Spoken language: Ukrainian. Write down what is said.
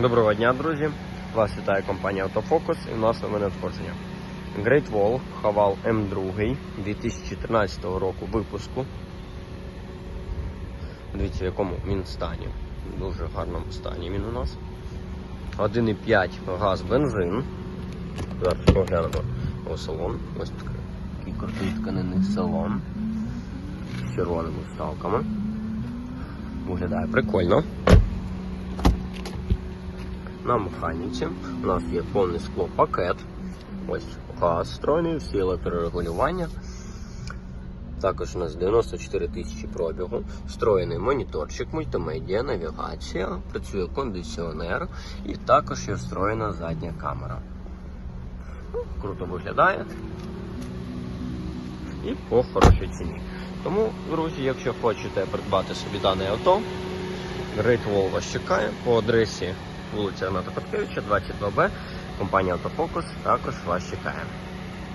Доброго дня, друзі! Вас вітає компанія Autofocus і в нас нове надходження. Great Wall Haval M2 2014 року випуску. Дивіться, в якому він стані. В дуже гарному стані він у нас. 1,5 газ бензин. Зараз поглянемо у салон. Ось такий крутий тканинний салон з червоними вставками. Виглядає прикольно. На механіці у нас є повний склопакет. Ось газ встроєний, всі електрорегулювання. Також у нас 94 тисячі пробігу, встроєний моніторчик, мультимедіа, навігація, працює кондиціонер і також є встроєна задня камера. Ну, Круто виглядає. І по хорошій ціні. Тому, друзі, якщо хочете придбати собі дане авто, Great Wall вас чекає по адресі вулиця Рената Петкевича, 22Б. Компанія Автофокус також вас чекає.